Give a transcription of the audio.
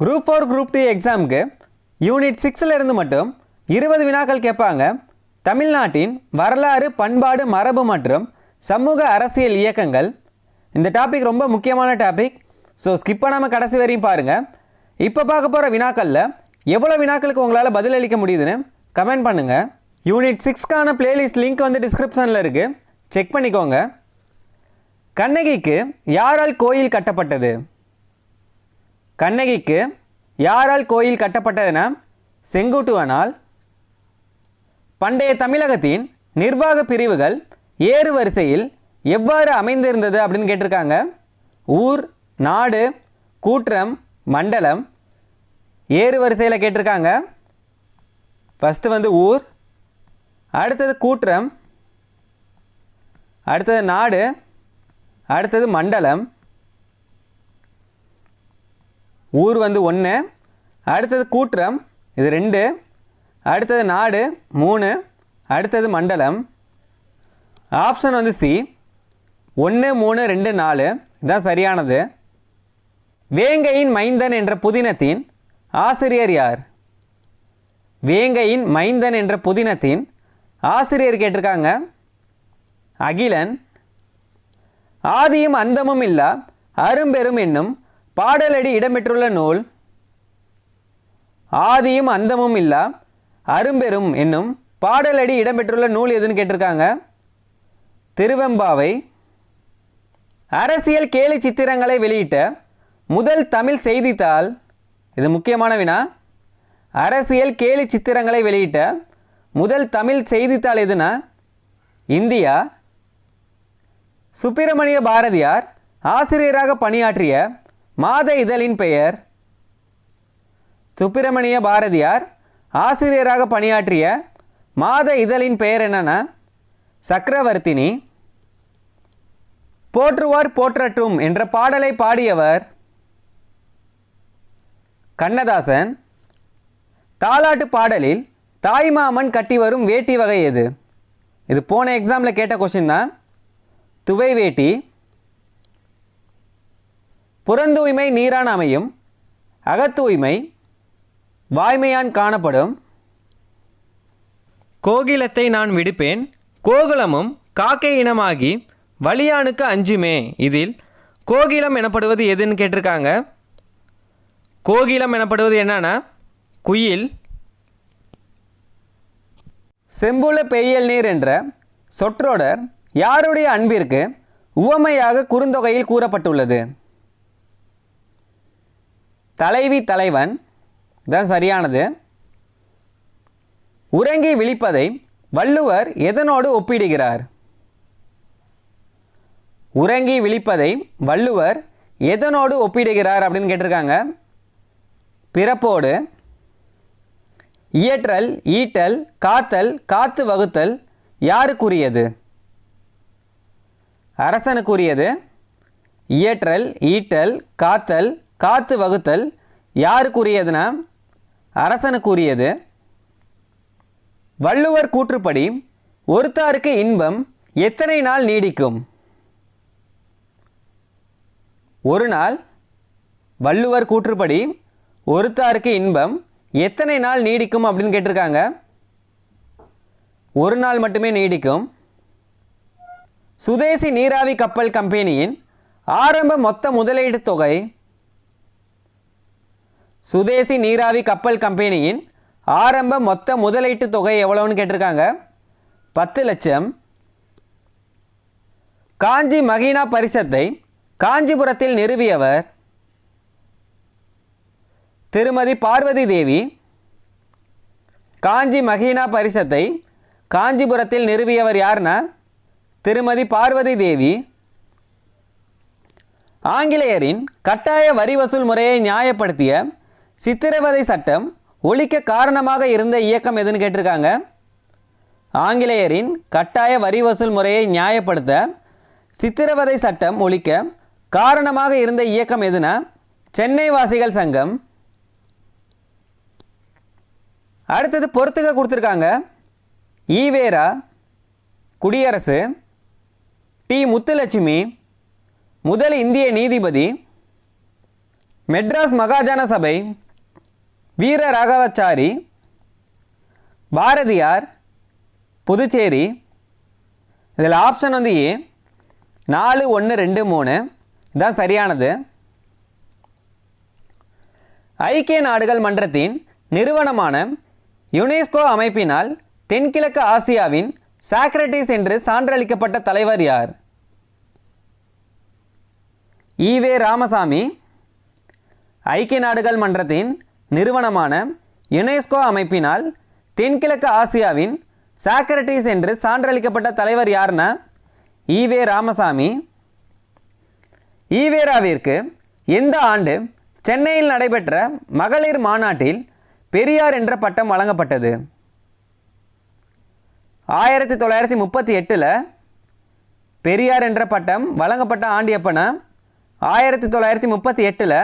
Group four group two எக்ஸாமுக்கு unit சிக்ஸில் இருந்து மட்டும் இருபது வினாக்கள் கேட்பாங்க. தமிழ்நாட்டின் வரலாறு பண்பாடு மரபு மற்றும் சமூக அரசியல் இயக்கங்கள். இந்த டாபிக் ரொம்ப முக்கியமான டாபிக் ஸோ ஸ்கிப் பண்ணாமல் கடைசி வரையும் பாருங்கள் இப்போ பார்க்க போகிற வினாக்களில் எவ்வளோ வினாக்களுக்கு உங்களால் பதிலளிக்க முடியுதுன்னு கமெண்ட் பண்ணுங்கள் யூனிட் சிக்ஸ்க்கான பிளேலிஸ்ட் லிங்க் வந்து டிஸ்கிரிப்ஷனில் இருக்குது செக் பண்ணிக்கோங்க. கண்ணகிக்கு யாரால் கோயில் கட்டப்பட்டது? கண்ணகிக்கு யாரால் கோயில் கட்டப்பட்டதென செங்குட்டுவனால் பண்டைய தமிழகத்தின் நிர்வாக பிரிவுகள் ஏறு வரிசையில் எவ்வாறு அமைந்திருந்தது அப்படின்னு கேட்டிருக்காங்க. ஊர் நாடு கூற்றம் மண்டலம் ஏறு வரிசையில் கேட்டிருக்காங்க. ஃபஸ்ட்டு வந்து ஊர் அடுத்தது கூற்றம் அடுத்தது நாடு அடுத்தது மண்டலம் ஊர் வந்து ஒன்று அடுத்தது கூற்றம் இது ரெண்டு அடுத்தது நாடு மூணு அடுத்தது மண்டலம். ஆப்ஷன் வந்து சி ஒன்று மூணு ரெண்டு நாலு இதுதான் சரியானது. வேங்கையின் மைந்தன் என்ற புதினத்தின் ஆசிரியர் யார்? வேங்கையின் மைந்தன் என்ற புதினத்தின் ஆசிரியர் கேட்டிருக்காங்க. அகிலன். ஆதியும் அந்தமும் இல்லா அரும்பெரும் என்னும் பாடலடி இடம்பெற்றுள்ள நூல் ஆதியும் அந்தமும் இல்லா அரும்பெரும் என்னும் பாடலடி இடம்பெற்றுள்ள நூல் எதுன்னு கேட்டிருக்காங்க? திருவெம்பாவை அரசியல் கேலி சித்திரங்களை வெளியிட்ட முதல் தமிழ் செய்தித்தாள் இது முக்கியமான வினா அரசியல் கேலி சித்திரங்களை வெளியிட்ட முதல் தமிழ் செய்தித்தாள் எதுனா? இந்தியா. சுப்பிரமணிய பாரதியார் ஆசிரியராக பணியாற்றிய மாத இதழின் பெயர் சுப்பிரமணிய பாரதியார். ஆசிரியராக பணியாற்றிய மாத இதழின் பெயர் என்னன்னா சக்கரவர்த்தினி. போற்றுவார் போற்றட்டும் என்ற பாடலை பாடியவர் கண்ணதாசன். தாலாட்டு பாடலில் தாய்மாமன் கட்டி வரும் வேட்டி வகை எது? இது போன எக்ஸாமில் கேட்ட கொஷின் தான். துவை வேட்டி புறந்தூய்மை நீரான அமையும் அகத்தூய்மை வாய்மையான் காணப்படும். கோகிலத்தை நான் விடுப்பேன் கோகுலமும் காக்கை இனமாகி வலியானுக்கு அஞ்சுமே. இதில் கோகிலம் எனப்படுவது எதுன்னு கேட்டிருக்காங்க. கோகிலம் எனப்படுவது என்னன்னா குயில் செம்புல பெய்யல் நீர் என்ற சொற்றொடர் யாருடைய அன்பிற்கு உவமையாக குறுந்தொகையில் கூறப்பட்டுள்ளது. தலைவி தலைவன் தான் சரியானது. உறங்கி விழிப்பதை வள்ளுவர் எதனோடு ஒப்பிடுகிறார்? உறங்கி விழிப்பதை வள்ளுவர் எதனோடு ஒப்பிடுகிறார் அப்படின்னு கேட்டிருக்காங்க. பிறப்போடு இயற்றல் ஈட்டல் காத்தல் காத்து வகுத்தல் யாருக்குரியது? அரசனுக்குரியது. இயற்றல் ஈட்டல் காத்தல் காத்து வகுத்தல் யாருக்குரியதுன்னா அரசனுக்குரியது. வள்ளுவர் கூற்றுப்படி ஒருத்தாருக்கு இன்பம் எத்தனை நாள் நீடிக்கும்? ஒரு நாள். வள்ளுவர் கூற்றுப்படி ஒருத்தாருக்கு இன்பம் எத்தனை நாள் நீடிக்கும் அப்படின்னு கேட்டிருக்காங்க. ஒரு நாள் மட்டுமே நீடிக்கும். சுதேசி நீராவி கப்பல் கம்பெனியின் ஆரம்ப மொத்த முதலீடு தொகை சுதேசி நீராவி கப்பல் கம்பெனியின் ஆரம்ப மொத்த முதலீட்டு தொகை எவ்வளவுன்னு கேட்டிருக்காங்க? பத்து லட்சம். காஞ்சி மகினா பரிசத்தை காஞ்சிபுரத்தில் நிறுவியவர் திருமதி பார்வதி தேவி. காஞ்சி மகினா பரிசத்தை காஞ்சிபுரத்தில் நிறுவியவர் யார்னா? திருமதி பார்வதி தேவி. ஆங்கிலேயரின் கட்டாய வரி வசூல் முறையை நியாயப்படுத்திய சித்திரவதை சட்டம் ஒழிக்க காரணமாக இருந்த இயக்கம் எதுன்னு கேட்டிருக்காங்க? ஆங்கிலேயரின் கட்டாய வரி வசூல் முறையை நியாயப்படுத்த சித்திரவதை சட்டம் ஒழிக்க காரணமாக இருந்த இயக்கம் எதுனா? சென்னை வாசிகள் சங்கம். அடுத்தது பொறுத்துக்க கொடுத்துருக்காங்க. ஈவேரா குடியரசு டி முத்துலட்சுமி முதல் இந்திய நீதிபதி மெட்ராஸ் மகாஜன சபை வீர ராகவச்சாரி பாரதியார் புதுச்சேரி. இதில் ஆப்ஷன் வந்து ஏ நாலு ஒன்று ரெண்டு மூணு. இதுதான் சரியானது. ஐக்கிய நாடுகள் மன்றத்தின் நிறுவனமான யுனெஸ்கோ அமைப்பினால் தென்கிழக்கு ஆசியாவின் சாக்ரட்டிஸ் என்று சான்றளிக்கப்பட்ட தலைவர் யார்? E V Ramasamy. ஐக்கிய நாடுகள் மன்றத்தின் நிறுவனமான யுனெஸ்கோ அமைப்பினால் தென்கிழக்கு ஆசியாவின் சாக்ரட்டிஸ் என்று சான்றளிக்கப்பட்ட தலைவர் யார்னா ஈவே ராமசாமி. ஈவேராவிற்கு எந்த ஆண்டு சென்னையில் நடைபெற்ற மகளிர் மாநாட்டில் பெரியார் என்ற பட்டம் வழங்கப்பட்டது? ஆயிரத்தி தொள்ளாயிரத்தி முப்பத்தி எட்டில் பெரியார் என்ற பட்டம் வழங்கப்பட்ட ஆண்டு எப்போனா ஆயிரத்தி தொள்ளாயிரத்தி முப்பத்தி எட்டில்